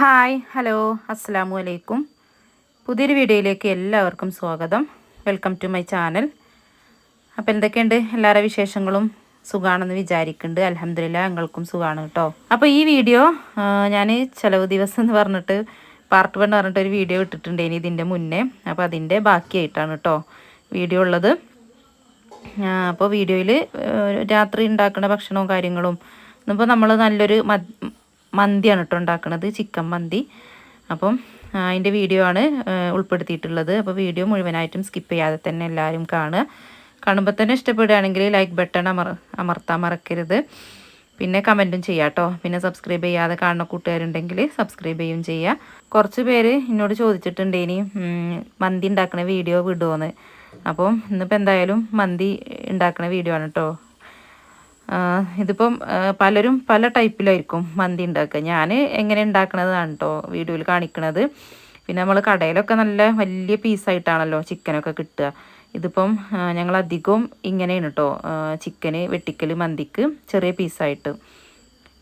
Hi hello അസ്സാം അലൈക്കും. പുതിയൊരു വീഡിയോയിലേക്ക് എല്ലാവർക്കും സ്വാഗതം. Welcome to my channel. അപ്പോൾ എന്തൊക്കെയുണ്ട്? എല്ലാവരുടെ വിശേഷങ്ങളും സുഖമാണെന്ന് വിചാരിക്കുന്നുണ്ട്. അലഹമില്ല ഞങ്ങൾക്കും സുഖമാണ് കേട്ടോ. അപ്പോൾ ഈ വീഡിയോ ഞാൻ ചിലവ് ദിവസം എന്ന് പറഞ്ഞിട്ട് പാർട്ട് വൺ പറഞ്ഞിട്ട് ഒരു വീഡിയോ ഇട്ടിട്ടുണ്ട്. ഇനി ഇതിന്റെ മുന്നേ. അപ്പോൾ അതിന്റെ ബാക്കിയായിട്ടാണ് കേട്ടോ വീഡിയോ ഉള്ളത്. അപ്പോൾ വീഡിയോയിൽ രാത്രി ഉണ്ടാക്കുന്ന ഭക്ഷണവും കാര്യങ്ങളും ഇന്നിപ്പോൾ നമ്മൾ നല്ലൊരു മന്തിയാണ് കേട്ടോ ഉണ്ടാക്കുന്നത് ചിക്കൻ മന്തി. അപ്പം അതിന്റെ വീഡിയോ ആണ് ഉൾപ്പെടുത്തിയിട്ടുള്ളത്. അപ്പോൾ വീഡിയോ മുഴുവനായിട്ടും സ്കിപ്പ് ചെയ്യാതെ തന്നെ എല്ലാവരും കാണുക. കാണുമ്പോൾ തന്നെ ഇഷ്ടപ്പെടുകയാണെങ്കിൽ ലൈക്ക് ബട്ടൺ അമർ അമർത്താൻ മറക്കരുത്. പിന്നെ കമന്റും ചെയ്യാം കേട്ടോ. പിന്നെ സബ്സ്ക്രൈബ് ചെയ്യാതെ കാണുന്ന കൂട്ടുകാരുണ്ടെങ്കിൽ സബ്സ്ക്രൈബ് ചെയ്യും. ചെയ്യുക കുറച്ച് പേര് എന്നോട് ചോദിച്ചിട്ടുണ്ട് ഇനി മന്തി ഉണ്ടാക്കുന്ന വീഡിയോ വിടുമോയെന്ന് അപ്പം ഇന്നിപ്പോൾ എന്തായാലും മന്തി ഉണ്ടാക്കുന്ന വീഡിയോ ആണ് കേട്ടോ. ഇതിപ്പം പലരും പല ടൈപ്പിലായിരിക്കും മന്തി ഉണ്ടാക്കുക. ഞാൻ എങ്ങനെ ഉണ്ടാക്കണതാണ് കേട്ടോ വീഡിയോയിൽ കാണിക്കണത്. പിന്നെ നമ്മൾ കടയിലൊക്കെ നല്ല വലിയ പീസായിട്ടാണല്ലോ ചിക്കനൊക്കെ കിട്ടുക. ഇതിപ്പം ഞങ്ങൾ അധികവും ഇങ്ങനെയാണ് കേട്ടോ ചിക്കന് വെട്ടിക്കൽ മന്തിക്ക് ചെറിയ പീസായിട്ട്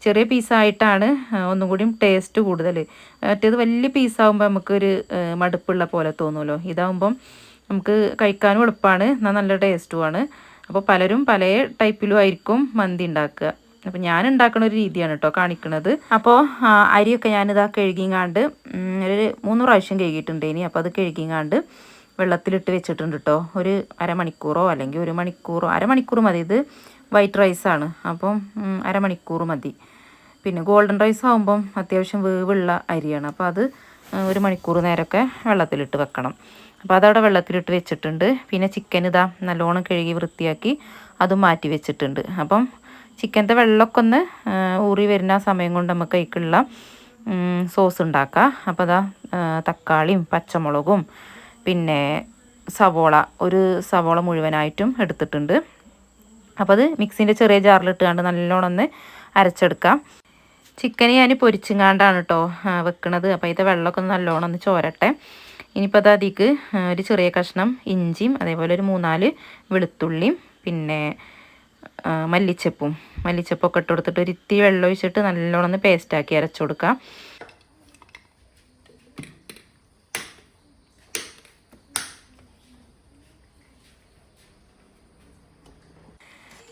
ചെറിയ പീസായിട്ടാണ് ഒന്നും കൂടിയും ടേസ്റ്റ് കൂടുതൽ മറ്റേത് വലിയ പീസാകുമ്പോൾ നമുക്കൊരു മടുപ്പുള്ള പോലെ തോന്നുമല്ലോ ഇതാകുമ്പം നമുക്ക് കഴിക്കാനും എളുപ്പമാണ് എന്നാൽ നല്ല ടേസ്റ്റുമാണ് അപ്പോൾ പലരും പല ടൈപ്പിലും ആയിരിക്കും മന്തി ഉണ്ടാക്കുക. അപ്പോൾ ഞാൻ ഉണ്ടാക്കുന്ന ഒരു രീതിയാണ് കേട്ടോ കാണിക്കുന്നത് അപ്പോൾ അരിയൊക്കെ ഞാനിതാ കഴുകിങ്ങാണ്ട് ഒരു മൂന്ന് പ്രാവശ്യം കഴുകിയിട്ടുണ്ട് ഇനി. അപ്പോൾ അത് കഴുകിങ്ങാണ്ട് വെള്ളത്തിലിട്ട് വെച്ചിട്ടുണ്ട് കേട്ടോ ഒരു അരമണിക്കൂറോ അല്ലെങ്കിൽ ഒരു മണിക്കൂറോ അരമണിക്കൂർ മതി. ഇത് വൈറ്റ് റൈസാണ് അപ്പം അരമണിക്കൂർ മതി. പിന്നെ ഗോൾഡൻ റൈസ് ആകുമ്പം അത്യാവശ്യം വേവുള്ള അരിയാണ്. അപ്പോൾ അത് ഒരു മണിക്കൂർ നേരമൊക്കെ വെള്ളത്തിലിട്ട് വെക്കണം. അപ്പോൾ അതവിടെ വെള്ളത്തിലിട്ട് വെച്ചിട്ടുണ്ട്. പിന്നെ ചിക്കൻ ഇതാ നല്ലോണം കഴുകി വൃത്തിയാക്കി അതും മാറ്റി വെച്ചിട്ടുണ്ട്. അപ്പം ചിക്കന്റെ വെള്ളമൊക്കെ ഒന്ന് ഊറി വരുന്ന സമയം കൊണ്ട് നമുക്ക് അതിക്കുള്ള സോസ് ഉണ്ടാക്കാം. അപ്പോൾ അതാ തക്കാളിയും പച്ചമുളകും പിന്നെ സവോള ഒരു സവോള മുഴുവനായിട്ടും എടുത്തിട്ടുണ്ട്. അപ്പോൾ അത് മിക്സിന്റെ ചെറിയ ജാറിലിട്ടുകൊണ്ട് നല്ലോണം ഒന്ന് അരച്ചെടുക്കാം. ചിക്കൻ ഞാൻ പൊരിച്ചുങ്ങാണ്ടാണ് കേട്ടോ വെക്കണത്. അപ്പോൾ ഇതിന്റെ വെള്ളമൊക്കെ നല്ലോണം ഒന്ന് ചോരട്ടെ. ഇനിയിപ്പോൾ അത് അതിക്ക് ഒരു ചെറിയ കഷ്ണം ഇഞ്ചിയും അതേപോലെ ഒരു മൂന്നാൽ വെളുത്തുള്ളിയും പിന്നെ മല്ലിച്ചപ്പും. മല്ലിച്ചപ്പൊക്കെ ഇട്ട് കൊടുത്തിട്ട് ഒരു ഇത്തിരി വെള്ളം ഒഴിച്ചിട്ട് നല്ലോണം ഒന്ന് പേസ്റ്റാക്കി അരച്ചു കൊടുക്കാം.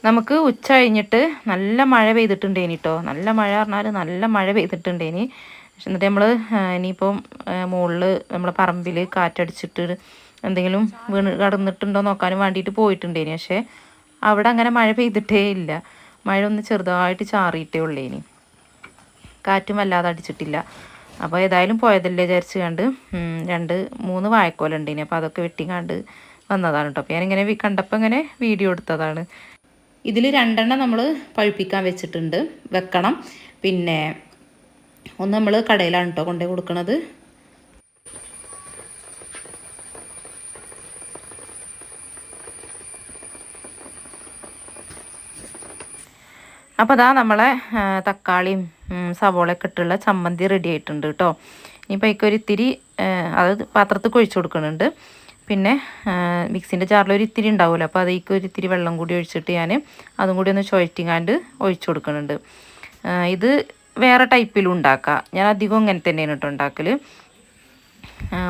നമുക്ക് ഉച്ച കഴിഞ്ഞിട്ട് നല്ല മഴ പെയ്തിട്ടുണ്ടേനി കേട്ടോ നല്ല മഴ പറഞ്ഞാൽ നല്ല മഴ പെയ്തിട്ടുണ്ടേനി. എന്നിട്ട് നമ്മൾ ഇനിയിപ്പം മുകളിൽ നമ്മളെ പറമ്പിൽ കാറ്റടിച്ചിട്ട് എന്തെങ്കിലും വീണ് കടന്നിട്ടുണ്ടോ നോക്കാനും വേണ്ടിയിട്ട് പോയിട്ടുണ്ടേനി. പക്ഷേ അവിടെ അങ്ങനെ മഴ പെയ്തിട്ടേ ഇല്ല. മഴ ഒന്ന് ചെറുതായിട്ട് ചാറിയിട്ടേ ഉള്ളേനി. കാറ്റും വല്ലാതെ അടിച്ചിട്ടില്ല. അപ്പോൾ ഏതായാലും പോയതല്ലേ വിചാരിച്ച് കണ്ട് രണ്ട് മൂന്ന് വാഴക്കോലുണ്ടേനി അപ്പോൾ അതൊക്കെ വെട്ടിങ്ങാണ്ട് വന്നതാണ് കേട്ടോ അപ്പോൾ ഞാനിങ്ങനെ കണ്ടപ്പോൾ ഇങ്ങനെ വീഡിയോ എടുത്തതാണ്. ഇതിൽ രണ്ടെണ്ണം നമ്മൾ പഴുപ്പിക്കാൻ വെച്ചിട്ടുണ്ട്. വെക്കണം. പിന്നെ ഒന്ന് നമ്മൾ കടയിലാണ് കേട്ടോ കൊണ്ടുപോയി കൊടുക്കുന്നത് അപ്പോൾ അതാ നമ്മളെ തക്കാളിയും സവോളയൊക്കെ ഇട്ടുള്ള ചമ്മന്തി റെഡി ആയിട്ടുണ്ട് കേട്ടോ ഇനിയിപ്പോൾ അതിക്കൊരു ഇത്തിരി അത് പാത്രത്തിൽ കുഴിച്ചു കൊടുക്കുന്നുണ്ട് പിന്നെ മിക്സിന്റെ ചാറിൽ ഒരു ഇത്തിരി ഉണ്ടാവുമല്ലോ അപ്പോൾ അതിലേക്ക് ഒരു ഇത്തിരി വെള്ളം കൂടി ഒഴിച്ചിട്ട് ഞാൻ അതും കൂടി ഒന്ന് ചുഴറ്റിങ്ങാണ്ട് ഒഴിച്ചു കൊടുക്കുന്നുണ്ട് ഇത് വേറെ ടൈപ്പിലും ഉണ്ടാക്കാം. ഞാൻ അധികം ഇങ്ങനെ തന്നെയാണ് കേട്ടോ ഉണ്ടാക്കൽ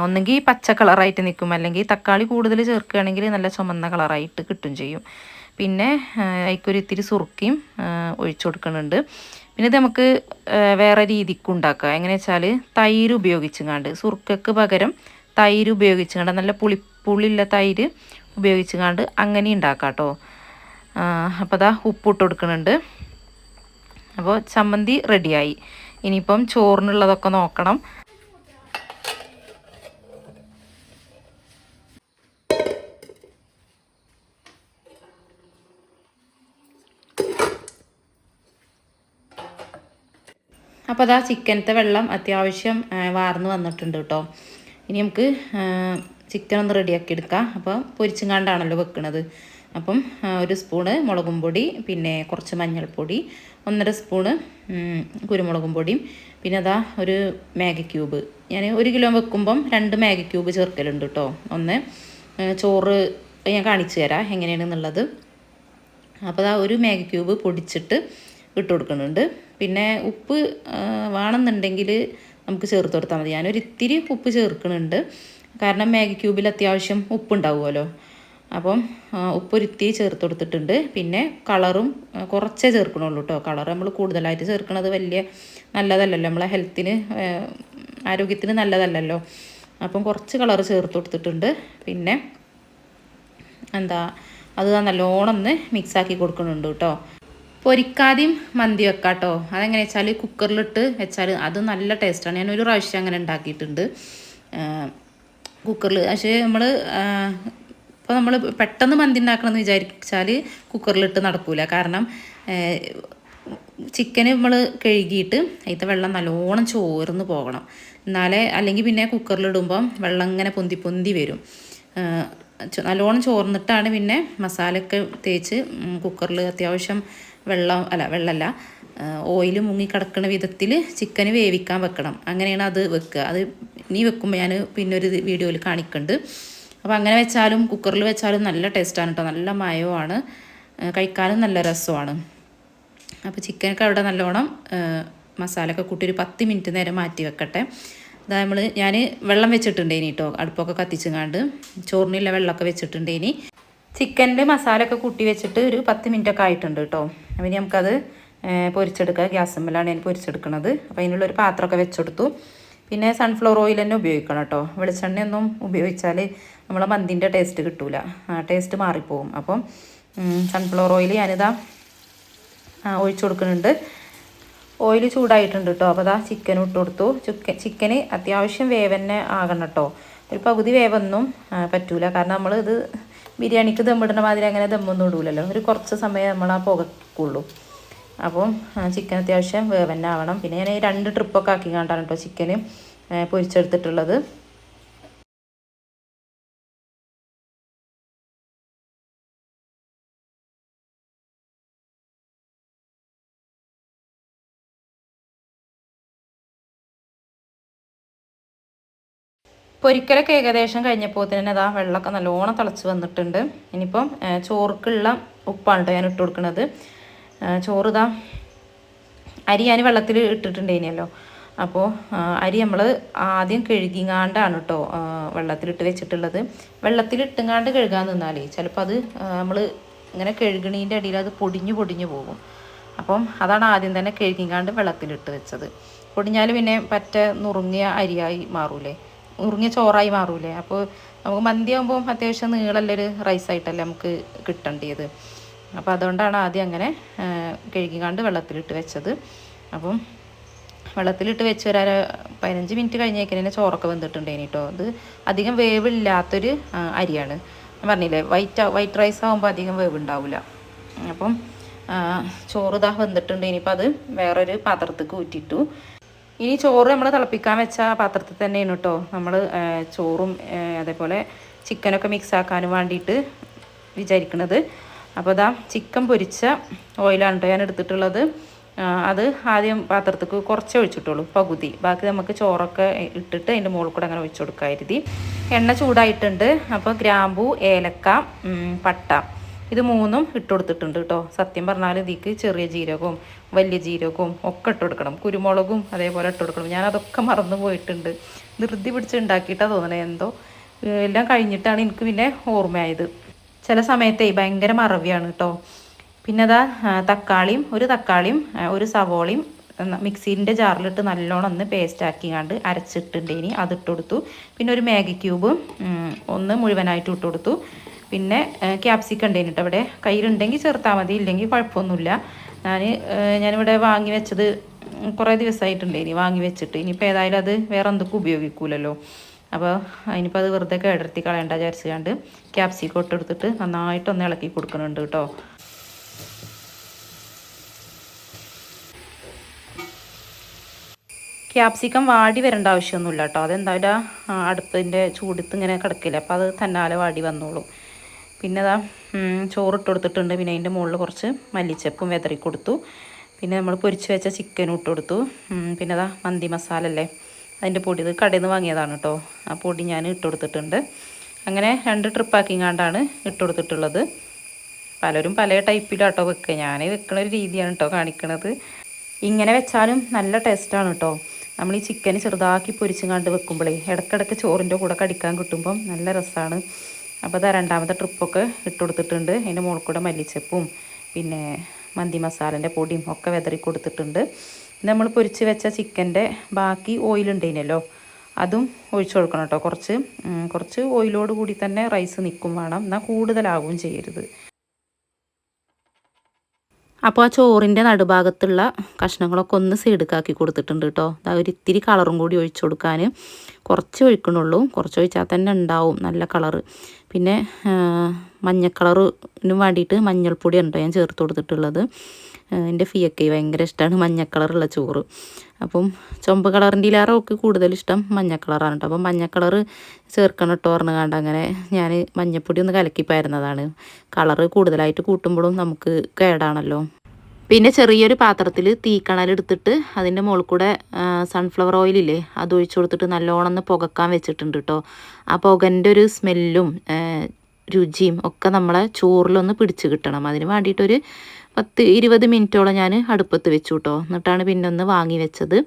ഒന്നെങ്കിൽ പച്ച കളറായിട്ട് നിൽക്കും അല്ലെങ്കിൽ തക്കാളി കൂടുതൽ ചേർക്കുകയാണെങ്കിൽ നല്ല ചുമന്ന കളറായിട്ട് കിട്ടും ചെയ്യും. പിന്നെ അതിക്കൊരു ഇത്തിരി സുറുക്കിയും ഒഴിച്ചു കൊടുക്കുന്നുണ്ട്. പിന്നെ ഇത് നമുക്ക് വേറെ രീതിക്ക് ഉണ്ടാക്കാം. എങ്ങനെ വെച്ചാൽ തൈര് ഉപയോഗിച്ചുങ്ങാണ്ട്. സുറുക്കക്ക് പകരം തൈര് ഉപയോഗിച്ചുകൊണ്ട് നല്ല പുളി പുളിയുള്ള തൈര് ഉപയോഗിച്ചുകൊണ്ട് അങ്ങനെ ഉണ്ടാക്കാം കേട്ടോ അപ്പോൾ അതാ ഉപ്പിട്ട് കൊടുക്കുന്നുണ്ട്. അപ്പോൾ ചമ്മന്തി റെഡിയായി ഇനിയിപ്പം ചോറിനുള്ളതൊക്കെ നോക്കണം. അപ്പോൾ അതാ ചിക്കനത്തെ വെള്ളം അത്യാവശ്യം വാർന്നു വന്നിട്ടുണ്ട് കേട്ടോ. ഇനി നമുക്ക് ചിക്കൻ ഒന്ന് റെഡിയാക്കി എടുക്കാം. അപ്പോൾ കണ്ടാണല്ലോ വെക്കുന്നത് അപ്പം ഒരു സ്പൂണ് മുളകും പൊടി പിന്നെ കുറച്ച് മഞ്ഞൾപ്പൊടി ഒന്നര സ്പൂണ് കുരുമുളകും പൊടിയും പിന്നെ അതാ ഒരു മാഗി ക്യൂബ്. ഞാൻ ഒരു കിലോ വെക്കുമ്പം രണ്ട് മാഗി ക്യൂബ് ചേർക്കലുണ്ട് കേട്ടോ ഒന്ന് ചോറ് ഞാൻ കാണിച്ചു തരാം എങ്ങനെയാണെന്നുള്ളത്. അപ്പോൾ അതാ ഒരു മാഗി ക്യൂബ് പൊടിച്ചിട്ട് ഇട്ട് കൊടുക്കുന്നുണ്ട്. പിന്നെ ഉപ്പ് വേണമെന്നുണ്ടെങ്കിൽ നമുക്ക് ചേർത്ത് കൊടുത്താൽ മതി. ഞാനൊരു ഇത്തിരി ഉപ്പ് ചേർക്കുന്നുണ്ട്. കാരണം മാഗി ക്യൂബിൽ അത്യാവശ്യം ഉപ്പുണ്ടാവുമല്ലോ. അപ്പം ഉപ്പൊരുത്തി ചേർത്ത് കൊടുത്തിട്ടുണ്ട്. പിന്നെ കളറും കുറച്ചേ ചേർക്കണുള്ളൂ കേട്ടോ കളർ നമ്മൾ കൂടുതലായിട്ട് ചേർക്കുന്നത് വലിയ നല്ലതല്ലല്ലോ. നമ്മളെ ഹെൽത്തിന് ആരോഗ്യത്തിന് നല്ലതല്ലല്ലോ. അപ്പം കുറച്ച് കളർ ചേർത്ത് കൊടുത്തിട്ടുണ്ട്. പിന്നെ എന്താ അത് നല്ലോണം ഒന്ന് മിക്സാക്കി കൊടുക്കുന്നുണ്ട് കേട്ടോ പൊരിക്കാതെയും മന്തി വെക്കാം കേട്ടോ അതെങ്ങനെ വെച്ചാൽ കുക്കറിലിട്ട് വെച്ചാൽ അത് നല്ല ടേസ്റ്റാണ്. ഞാനൊരു പ്രാവശ്യം അങ്ങനെ ഉണ്ടാക്കിയിട്ടുണ്ട്. കുക്കറിൽ പക്ഷേ നമ്മൾ ഇപ്പോൾ നമ്മൾ പെട്ടെന്ന് മന്തി ഉണ്ടാക്കണമെന്ന് വിചാരിച്ചാൽ കുക്കറിലിട്ട് നടക്കൂല. കാരണം ചിക്കൻ നമ്മൾ കഴുകിയിട്ട് അതിന്റെ വെള്ളം നല്ലോണം ചോർന്ന് പോകണം. എന്നാലേ അല്ലെങ്കിൽ പിന്നെ കുക്കറിലിടുമ്പം വെള്ളം ഇങ്ങനെ പൊന്തി പൊന്തി വരും. നല്ലോണം ചോർന്നിട്ടാണ് പിന്നെ മസാലയൊക്കെ തേച്ച് കുക്കറിൽ അത്യാവശ്യം വെള്ളം അല്ല വെള്ളമല്ല ഓയിൽ മുങ്ങി കിടക്കുന്ന വിധത്തിൽ ചിക്കൻ വേവിക്കാൻ വെക്കണം. അങ്ങനെയാണ് അത് വെക്കുക. അത് ഇനി വെക്കുമ്പോൾ ഞാൻ പിന്നൊരു വീഡിയോയിൽ കാണിക്കുന്നുണ്ട് അപ്പോൾ അങ്ങനെ വെച്ചാലും കുക്കറിൽ വെച്ചാലും നല്ല ടേസ്റ്റാണ് കേട്ടോ നല്ല മയവുമാണ്. കഴിക്കാനും നല്ല രസമാണ്. അപ്പോൾ ചിക്കനൊക്കെ അവിടെ നല്ലോണം മസാലയൊക്കെ കൂട്ടി ഒരു പത്ത് മിനിറ്റ് നേരം മാറ്റി വെക്കട്ടെ. അതാ നമ്മൾ ഞാൻ വെള്ളം വെച്ചിട്ടുണ്ടേനി കേട്ടോ അടുപ്പൊക്കെ കത്തിച്ചങ്ങാണ്ട്. ചോറിനുള്ള വെള്ളമൊക്കെ വെച്ചിട്ടുണ്ടേനി. ചിക്കന്റെ മസാലയൊക്കെ കൂട്ടി വെച്ചിട്ട് ഒരു പത്ത് മിനിറ്റ് ഒക്കെ ആയിട്ടുണ്ട് കേട്ടോ അപ്പം നമുക്കത് പൊരിച്ചെടുക്കുക ഗ്യാസുമ്മലാണ് ഞാൻ പൊരിച്ചെടുക്കുന്നത് അപ്പോൾ അതിനുള്ളൊരു പാത്രമൊക്കെ വെച്ചെടുത്തു. പിന്നെ സൺഫ്ലവർ ഓയിൽ തന്നെ ഉപയോഗിക്കണം കേട്ടോ. വെളിച്ചെണ്ണയൊന്നും ഉപയോഗിച്ചാൽ നമ്മളെ മന്തിന്റെ ടേസ്റ്റ് കിട്ടൂല. ആ ടേസ്റ്റ് മാറിപ്പോവും. അപ്പം സൺഫ്ലവർ ഓയിൽ ഞാനിതാ ഒഴിച്ചു കൊടുക്കുന്നുണ്ട്. ഓയിൽ ചൂടായിട്ടുണ്ട് കേട്ടോ. അപ്പോൾ അതാ ചിക്കൻ ഇട്ട് കൊടുത്തു. ചിക്കൻ ചിക്കന് അത്യാവശ്യം വേവന്നെ ആകണം കേട്ടോ. ഒരു പകുതി വേവൊന്നും പറ്റൂല. കാരണം നമ്മൾ ഇത് ബിരിയാണിക്ക് ദമ്മിടുന്ന മാതിരി അങ്ങനെ ദമ്മൊന്നും ഇടൂലല്ലോ. ഒരു കുറച്ച് സമയം നമ്മൾ ആ പുകക്കുള്ളൂ. അപ്പം ചിക്കൻ അത്യാവശ്യം വേവന്നെ ആവണം പിന്നെ ഞാൻ ഈ രണ്ട് ട്രിപ്പൊക്കെ ആക്കി കണ്ടാണ് കേട്ടോ ചിക്കന് പൊരിച്ചെടുത്തിട്ടുള്ളത്. പൊരിക്കലൊക്കെ ഏകദേശം കഴിഞ്ഞപ്പോൾ തന്നെ അതാ വെള്ളമൊക്കെ നല്ലോണം തിളച്ച് വന്നിട്ടുണ്ട്. ഇനിയിപ്പം ചോറുക്കുള്ള ഉപ്പാണ് കേട്ടോ ഞാൻ ഇട്ട് കൊടുക്കുന്നത് ചോറ് ഇതാ. അരി ഞാൻ വെള്ളത്തിൽ ഇട്ടിട്ടുണ്ടേനല്ലോ അപ്പോൾ അരി നമ്മൾ ആദ്യം കഴുകിങ്ങാണ്ടാണ് കേട്ടോ വെള്ളത്തിലിട്ട് വെച്ചിട്ടുള്ളത്. വെള്ളത്തിലിട്ടുങ്ങാണ്ട് കഴുകാൻ നിന്നാലേ ചിലപ്പോൾ അത് നമ്മൾ ഇങ്ങനെ കഴുകണീന്റെ അടിയിൽ അത് പൊടിഞ്ഞു പൊടിഞ്ഞു പോകും. അപ്പം അതാണ് ആദ്യം തന്നെ കഴുകിങ്ങാണ്ട് വെള്ളത്തിലിട്ട് വെച്ചത്. പൊടിഞ്ഞാൽ പിന്നെ പറ്റ നുറുങ്ങിയ അരിയായി മാറൂലേ. നുറുങ്ങിയ ചോറായി മാറൂലേ. അപ്പോൾ നമുക്ക് മന്തിയാകുമ്പോൾ അത്യാവശ്യം നീളല്ലൊരു റൈസായിട്ടല്ലേ നമുക്ക് കിട്ടേണ്ടത് അപ്പോൾ അതുകൊണ്ടാണ് ആദ്യം അങ്ങനെ കഴുകിക്കാണ്ട് വെള്ളത്തിലിട്ട് വെച്ചത്. അപ്പം വെള്ളത്തിലിട്ട് വെച്ച് ഒരു പതിനഞ്ച് മിനിറ്റ് കഴിഞ്ഞേക്കിനെ ചോറൊക്കെ വെന്തിട്ടുണ്ടേനി കേട്ടോ അത് അധികം വേവില്ലാത്തൊരു അരിയാണ്. ഞാൻ പറഞ്ഞില്ലേ വൈറ്റ് വൈറ്റ് റൈസ് ആകുമ്പോൾ അധികം വേവ് ഉണ്ടാവില്ല അപ്പം ചോറ് ഇതാ വെന്തിട്ടുണ്ട് ഇനിയിപ്പോൾ അത് വേറൊരു പാത്രത്തേക്ക് ഊറ്റിട്ടു. ഇനി ചോറ് നമ്മൾ തിളപ്പിക്കാൻ വെച്ച പാത്രത്തിൽ തന്നെയാണ് കേട്ടോ നമ്മൾ ചോറും അതേപോലെ ചിക്കനൊക്കെ മിക്സ് ആക്കാനും വേണ്ടിയിട്ട് വിചാരിക്കുന്നത് അപ്പോൾ ഇതാ ചിക്കൻ പൊരിച്ച ഓയിലാണ് കേട്ടോ ഞാൻ എടുത്തിട്ടുള്ളത് അത് ആദ്യം പാത്രത്തേക്ക് കുറച്ച് ഒഴിച്ചിട്ടുള്ളൂ പകുതി. ബാക്കി നമുക്ക് ചോറൊക്കെ ഇട്ടിട്ട് അതിന്റെ മുകളിൽ കൂടെ അങ്ങനെ ഒഴിച്ചു കൊടുക്കാതിരുതി എണ്ണ ചൂടായിട്ടുണ്ട്. അപ്പോൾ ഗ്രാമ്പു ഏലക്ക പട്ട. ഇത് മൂന്നും ഇട്ട് കൊടുത്തിട്ടുണ്ട് കേട്ടോ സത്യം പറഞ്ഞാൽ ഇതിക്ക് ചെറിയ ജീരകവും വലിയ ജീരകവും ഒക്കെ ഇട്ട് കൊടുക്കണം. കുരുമുളകും അതേപോലെ ഇട്ട് കൊടുക്കണം. ഞാൻ അതൊക്കെ മറന്നു പോയിട്ടുണ്ട്. ധൃതി പിടിച്ച് ഉണ്ടാക്കിയിട്ടാണ് തോന്നണേ. എന്തോ എല്ലാം കഴിഞ്ഞിട്ടാണ് എനിക്ക് പിന്നെ ഓർമ്മയായത്. ചില സമയത്തേ ഭയങ്കര മറവിയാണ് കേട്ടോ പിന്നെ അതാ തക്കാളിയും ഒരു തക്കാളിയും ഒരു സവോളയും മിക്സീന്റെ ജാറിലിട്ട് നല്ലോണം ഒന്ന് പേസ്റ്റ് ആക്കിയാണ്ട് അരച്ചിട്ടുണ്ടേനി അതിട്ട് കൊടുത്തു. പിന്നെ ഒരു മാഗി ക്യൂബ് ഒന്ന് മുഴുവനായിട്ട് ഇട്ട് കൊടുത്തു. പിന്നെ ക്യാപ്സിക്കം ഉണ്ട് കേട്ടോ ഇവിടെ. കയ്യിലുണ്ടെങ്കിൽ ചേർത്താൽ മതി ഇല്ലെങ്കിൽ കുഴപ്പമൊന്നുമില്ല. ഞാൻ ഞാനിവിടെ വാങ്ങി വെച്ചത് കുറേ ദിവസമായിട്ടുണ്ടേനി വാങ്ങി വെച്ചിട്ട്. ഇനിയിപ്പോൾ ഏതായാലും അത് വേറെ എന്തൊക്കെ ഉപയോഗിക്കൂലല്ലോ. അപ്പോൾ അതിനിപ്പോൾ അത് വെറുതെ കേടർത്തി കളയേണ്ട വിചാരിച്ചുകൊണ്ട് ക്യാപ്സിക്കം ഇട്ടെടുത്തിട്ട് നന്നായിട്ടൊന്ന് ഇളക്കി കൊടുക്കുന്നുണ്ട് കേട്ടോ. ക്യാപ്സിക്കം വാടി വരേണ്ട ആവശ്യമൊന്നുമില്ല കേട്ടോ. അതെന്തായാലും അടുപ്പിന്റെ ചൂടത്ത് ഇങ്ങനെ കിടക്കില്ല? അപ്പോൾ അത് തന്നാലെ വാടി വന്നോളും. പിന്നെ അതാ ചോറിട്ട് കൊടുത്തിട്ടുണ്ട്. പിന്നെ അതിന്റെ മുകളിൽ കുറച്ച് മല്ലിച്ചപ്പും വെതറി കൊടുത്തു പിന്നെ നമ്മൾ പൊരിച്ച് വെച്ച ചിക്കനും ഇട്ട് കൊടുത്തു. പിന്നെ അതാ മന്തി മസാല അല്ലേ അതിന്റെ പൊടി ഇത് കടയിൽ നിന്ന് വാങ്ങിയതാണ് കേട്ടോ. ആ പൊടി ഞാൻ ഇട്ട് കൊടുത്തിട്ടുണ്ട്. അങ്ങനെ രണ്ട് ട്രിപ്പാക്കിങ്ങാണ്ടാണ് ഇട്ട് കൊടുത്തിട്ടുള്ളത്. പലരും പല ടൈപ്പിലാട്ടോ വെക്കുക ഞാൻ വെക്കുന്ന ഒരു രീതിയാണ് കേട്ടോ കാണിക്കണത്. ഇങ്ങനെ വെച്ചാലും നല്ല ടേസ്റ്റാണ് കേട്ടോ നമ്മൾ ഈ ചിക്കൻ ചെറുതാക്കി പൊരിച്ചും കണ്ട് വെക്കുമ്പോഴേ ഇടയ്ക്കിടയ്ക്ക് ചോറിന്റെ കൂടെ കടിക്കാൻ കിട്ടുമ്പം നല്ല രസമാണ് അപ്പോൾ അതാ രണ്ടാമത്തെ ട്രിപ്പൊക്കെ ഇട്ട് കൊടുത്തിട്ടുണ്ട്. അതിന്റെ മുകളിൽ കൂടെ മല്ലിച്ചപ്പും പിന്നെ മന്തി മസാലന്റെ പൊടിയും ഒക്കെ വിതറി കൊടുത്തിട്ടുണ്ട്. നമ്മൾ പൊരിച്ച് വെച്ച ചിക്കന്റെ ബാക്കി ഓയിലുണ്ടേനല്ലോ അതും ഒഴിച്ചു കൊടുക്കണം കേട്ടോ. കുറച്ച് കുറച്ച് ഓയിലോട് കൂടി തന്നെ റൈസ് നിൽക്കും വേണം. എന്നാൽ കൂടുതലാവുകയും ചെയ്യരുത്. അപ്പോൾ ആ ചോറിന്റെ നടുഭാഗത്തുള്ള കഷ്ണങ്ങളൊക്കെ ഒന്ന് സൈഡുക്കാക്കി കൊടുത്തിട്ടുണ്ട് കേട്ടോ. ഒരു ഇത്തിരി കളറും കൂടി ഒഴിച്ചു കൊടുക്കാൻ കുറച്ച് ഒഴിക്കണുള്ളൂ. കുറച്ച് ഒഴിച്ചാൽ തന്നെ ഉണ്ടാവും നല്ല കളറ് പിന്നെ മഞ്ഞക്കളറിന് വേണ്ടിയിട്ട് മഞ്ഞൾപ്പൊടി ഉണ്ടോ ഞാൻ ചേർത്ത് കൊടുത്തിട്ടുള്ളത്. എന്റെ ഫിയൊക്കെ ഭയങ്കര ഇഷ്ടമാണ് മഞ്ഞ കളറുള്ള ചോറ്. അപ്പം ചുമപ്പ് കളറിന്റെ ഇലാറെ ഒക്കെ കൂടുതൽ ഇഷ്ടം മഞ്ഞ കളറാണ് കേട്ടോ അപ്പം മഞ്ഞ കളർ ചേർക്കണം കേട്ടോ കണ്ട് അങ്ങനെ ഞാൻ മഞ്ഞപ്പൊടി ഒന്ന് കലക്കി കലക്കിപ്പായിരുന്നതാണ്. കളറ് കൂടുതലായിട്ട് കൂട്ടുമ്പോഴും നമുക്ക് കേടാണല്ലോ. പിന്നെ ചെറിയൊരു പാത്രത്തിൽ തീക്കണലെടുത്തിട്ട് അതിന്റെ മുകളിൽ കൂടെ സൺഫ്ലവർ ഓയിലില്ലേ അത് ഒഴിച്ചു കൊടുത്തിട്ട് നല്ലോണം ഒന്ന് പുകക്കാൻ വെച്ചിട്ടുണ്ട് കേട്ടോ ആ പുകന്റെ ഒരു സ്മെല്ലും രുചിയും ഒക്കെ നമ്മളെ ചോറിലൊന്ന് പിടിച്ച് കിട്ടണം. അതിന് വേണ്ടിയിട്ടൊരു പത്ത് ഇരുപത് മിനിറ്റോളം ഞാൻ അടുപ്പത്ത് വെച്ചു കേട്ടോ എന്നിട്ടാണ് പിന്നെ ഒന്ന് വാങ്ങി വെച്ചത്.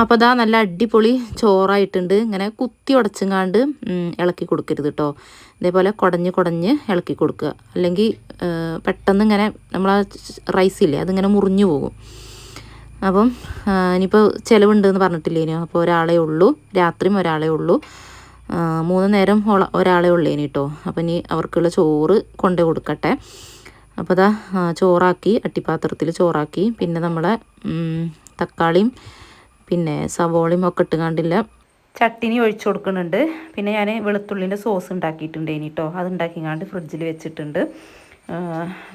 അപ്പോൾ അതാ നല്ല അടിപൊളി ചോറായിട്ടുണ്ട്. ഇങ്ങനെ കുത്തി ഉടച്ചങ്ങാണ്ട് ഇളക്കി കൊടുക്കരുത് കേട്ടോ ഇതേപോലെ കുടഞ്ഞ് കുടഞ്ഞ് ഇളക്കി കൊടുക്കുക. അല്ലെങ്കിൽ പെട്ടെന്ന് ഇങ്ങനെ നമ്മൾ ആ റൈസ് ഇല്ലേ അതിങ്ങനെ മുറിഞ്ഞു പോകും. അപ്പം ഇനിയിപ്പോൾ ചിലവുണ്ടെന്ന് പറഞ്ഞിട്ടില്ലേനോ? അപ്പോൾ ഒരാളെ ഉള്ളൂ. രാത്രിയും ഒരാളെ ഉള്ളൂ. മൂന്ന് നേരം ഒരാളെ ഉള്ളേനി കേട്ടോ അപ്പം ഇനി അവർക്കുള്ള ചോറ് കൊണ്ടു കൊടുക്കട്ടെ. അപ്പോൾ അതാ ചോറാക്കി അട്ടിപ്പാത്രത്തിൽ ചോറാക്കി. പിന്നെ നമ്മളെ തക്കാളിയും പിന്നെ സവോളയും ഒക്കെ ഇട്ട് കണ്ടില്ല. ചട്ടിനി ഒഴിച്ചു കൊടുക്കുന്നുണ്ട്. പിന്നെ ഞാൻ വെളുത്തുള്ളിന്റെ സോസ് ഉണ്ടാക്കിയിട്ടുണ്ട് ഇനി കേട്ടോ അത് കണ്ട് ഫ്രിഡ്ജിൽ വെച്ചിട്ടുണ്ട്.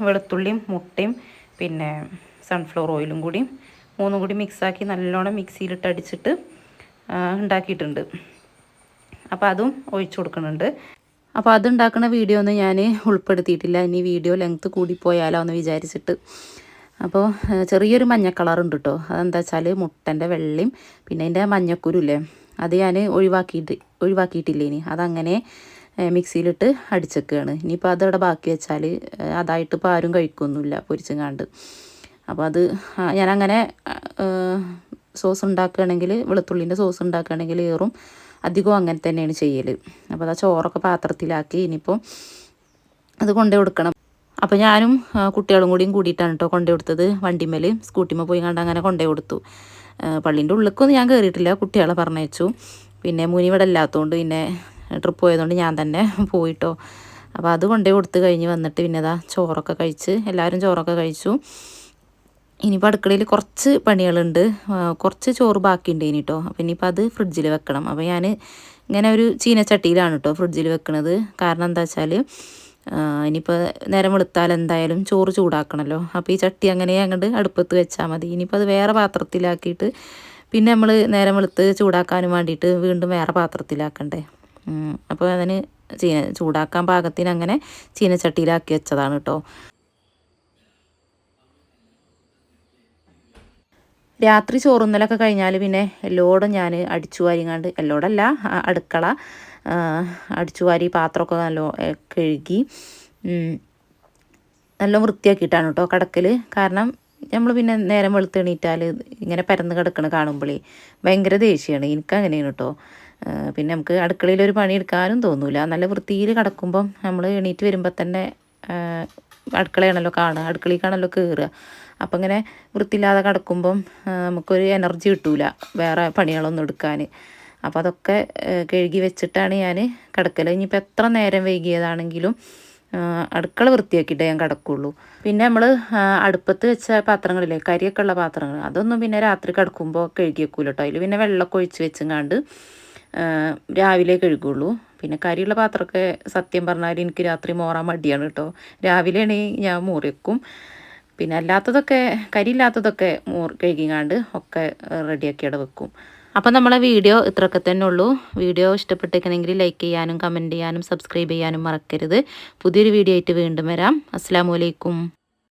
വെളുത്തുള്ളിയും മുട്ടയും പിന്നെ സൺഫ്ലവർ ഓയിലും കൂടി മൂന്നും കൂടി മിക്സാക്കി നല്ലോണം മിക്സിയിലിട്ട് അടിച്ചിട്ട് ഉണ്ടാക്കിയിട്ടുണ്ട്. അപ്പോൾ അതും ഒഴിച്ചു കൊടുക്കുന്നുണ്ട്. അപ്പോൾ അത് ഉണ്ടാക്കുന്ന വീഡിയോ ഒന്നും ഞാൻ ഉൾപ്പെടുത്തിയിട്ടില്ല. ഇനി വീഡിയോ ലെങ്ത്ത് കൂടിപ്പോയാലോ എന്ന് വിചാരിച്ചിട്ട്. അപ്പോൾ ചെറിയൊരു മഞ്ഞ കളറുണ്ട് കേട്ടോ അതെന്താ വെച്ചാൽ മുട്ടന്റെ വെള്ളയും പിന്നെ അതിന്റെ മഞ്ഞക്കുരുല്ലേ. അത് ഞാൻ ഒഴിവാക്കിയിട്ട് ഒഴിവാക്കിയിട്ടില്ല ഇനി അതങ്ങനെ മിക്സിയിലിട്ട് അടിച്ചേക്കുകയാണ് ഇനിയിപ്പോൾ അതവിടെ ബാക്കി വെച്ചാൽ അതായിട്ട് ഇപ്പോൾ ആരും കഴിക്കൊന്നുമില്ല പൊരിച്ചങ്ങാണ്ട്. അപ്പോൾ അത് ഞാനങ്ങനെ സോസ് ഉണ്ടാക്കുകയാണെങ്കിൽ വെളുത്തുള്ളിന്റെ സോസ് ഉണ്ടാക്കുകയാണെങ്കിൽ ഏറും. അധികവും അങ്ങനെ തന്നെയാണ് ചെയ്യൽ അപ്പോൾ അത് ചോറൊക്കെ പാത്രത്തിലാക്കി ഇനിയിപ്പോൾ അത് കൊണ്ടു കൊടുക്കണം. അപ്പോൾ ഞാനും കുട്ടികളും കൂടിയും കൂടിയിട്ടാണ് കേട്ടോ കൊണ്ടു കൊടുത്തത്. വണ്ടിമേൽ സ്കൂട്ടിമേ പോയി കണ്ട് അങ്ങനെ കൊണ്ടു കൊടുത്തു. പള്ളീന്റെ ഉള്ളിലേക്കൊന്നും ഞാൻ കയറിയിട്ടില്ല കുട്ടികളെ പറഞ്ഞയച്ചു. പിന്നെ മുനി ഇവിടെ ഇല്ലാത്തതുകൊണ്ട് പിന്നെ ട്രിപ്പ് പോയതുകൊണ്ട് ഞാൻ തന്നെ പോയിട്ടോ. അപ്പോൾ അത് കൊണ്ടേ കൊടുത്ത് കഴിഞ്ഞ് വന്നിട്ട് പിന്നെ അതാ ചോറൊക്കെ കഴിച്ച് എല്ലാവരും ചോറൊക്കെ കഴിച്ചു. ഇനിയിപ്പോൾ അടുക്കളയിൽ കുറച്ച് പണികളുണ്ട്. കുറച്ച് ചോറ് ബാക്കിയുണ്ട് ഇനി കേട്ടോ അപ്പോൾ ഇനിയിപ്പോൾ അത് ഫ്രിഡ്ജിൽ വെക്കണം. അപ്പോൾ ഞാൻ ഇങ്ങനെ ഒരു ചീനച്ചട്ടിയിലാണ് കേട്ടോ ഫ്രിഡ്ജിൽ വെക്കുന്നത് കാരണം എന്താ വെച്ചാൽ ഇനിയിപ്പോൾ നേരം വെളുത്താൽ എന്തായാലും ചോറ് ചൂടാക്കണമല്ലോ അപ്പോൾ ഈ ചട്ടി അങ്ങനെ അങ്ങോട്ട് അടുപ്പത്ത് വെച്ചാൽ മതി. ഇനിയിപ്പോൾ അത് വേറെ പാത്രത്തിലാക്കിയിട്ട് പിന്നെ നമ്മൾ നേരം വെളുത്ത് ചൂടാക്കാനും വേണ്ടിയിട്ട് വീണ്ടും വേറെ പാത്രത്തിലാക്കണ്ടേ. അപ്പോൾ അതിന് ചീന ചൂടാക്കാൻ പാകത്തിന് അങ്ങനെ ചീനച്ചട്ടിയിലാക്കി വെച്ചതാണ് കേട്ടോ രാത്രി ചോറുന്നലൊക്കെ കഴിഞ്ഞാൽ പിന്നെ എല്ലോടും ഞാൻ അടിച്ചു വാരിങ്ങാണ്ട് എല്ലോടല്ല അടുക്കള അടിച്ചു വാരി പാത്രമൊക്കെ നല്ല കഴുകി നല്ല വൃത്തിയാക്കിയിട്ടാണ് കേട്ടോ കിടക്കൽ കാരണം നമ്മൾ പിന്നെ നേരം വെളുത്തെണീറ്റാൽ ഇങ്ങനെ പരന്ന് കിടക്കണ കാണുമ്പോഴേ ഭയങ്കര ദേഷ്യമാണ് എനിക്ക് അങ്ങനെയാണ് കേട്ടോ. പിന്നെ നമുക്ക് അടുക്കളയിൽ ഒരു പണി എടുക്കാനും തോന്നില്ല നല്ല വൃത്തിയിൽ കിടക്കുമ്പം നമ്മൾ എണീറ്റ് വരുമ്പോൾ തന്നെ അടുക്കളയാണല്ലോ കാണുക അടുക്കളയിലേക്കാണല്ലോ കയറുക അപ്പം ഇങ്ങനെ വൃത്തിയില്ലാതെ കിടക്കുമ്പം നമുക്കൊരു എനർജി കിട്ടൂല വേറെ പണികളൊന്നും എടുക്കാൻ അപ്പോൾ അതൊക്കെ കഴുകി വെച്ചിട്ടാണ് ഞാൻ കിടക്കൽ ഇനിയിപ്പോൾ എത്ര നേരം വൈകിയതാണെങ്കിലും അടുക്കള വൃത്തിയാക്കിയിട്ടേ ഞാൻ കിടക്കുള്ളൂ. പിന്നെ നമ്മൾ അടുപ്പത്ത് വെച്ച പാത്രങ്ങളില്ലേ കരിയൊക്കെ ഉള്ള പാത്രങ്ങൾ അതൊന്നും പിന്നെ രാത്രി കിടക്കുമ്പോൾ കഴുകി വെക്കൂല കേട്ടോ അതിൽ പിന്നെ വെള്ളമൊക്കെ ഒഴിച്ച് വെച്ചങ്ങാണ്ട് രാവിലെ കഴുകുള്ളൂ. പിന്നെ കരിയുള്ള പാത്രമൊക്കെ സത്യം പറഞ്ഞാൽ എനിക്ക് രാത്രി മോറാൻ മടിയാണ് കേട്ടോ. രാവിലെയാണ് ഞാൻ മോറി പിന്നെ അല്ലാത്തതൊക്കെ കരിയില്ലാത്തതൊക്കെ മോർ കഴുകിങ്ങാണ്ട് ഒക്കെ റെഡിയാക്കി വെക്കും. അപ്പോൾ നമ്മളെ വീഡിയോ ഇത്രയൊക്കെ തന്നെ ഉള്ളൂ. വീഡിയോ ഇഷ്ടപ്പെട്ടിരിക്കണമെങ്കിൽ ലൈക്ക് ചെയ്യാനും കമന്റ് ചെയ്യാനും സബ്സ്ക്രൈബ് ചെയ്യാനും മറക്കരുത്. പുതിയൊരു വീഡിയോ ആയിട്ട് വീണ്ടും വരാം. അസ്സാം വലൈക്കും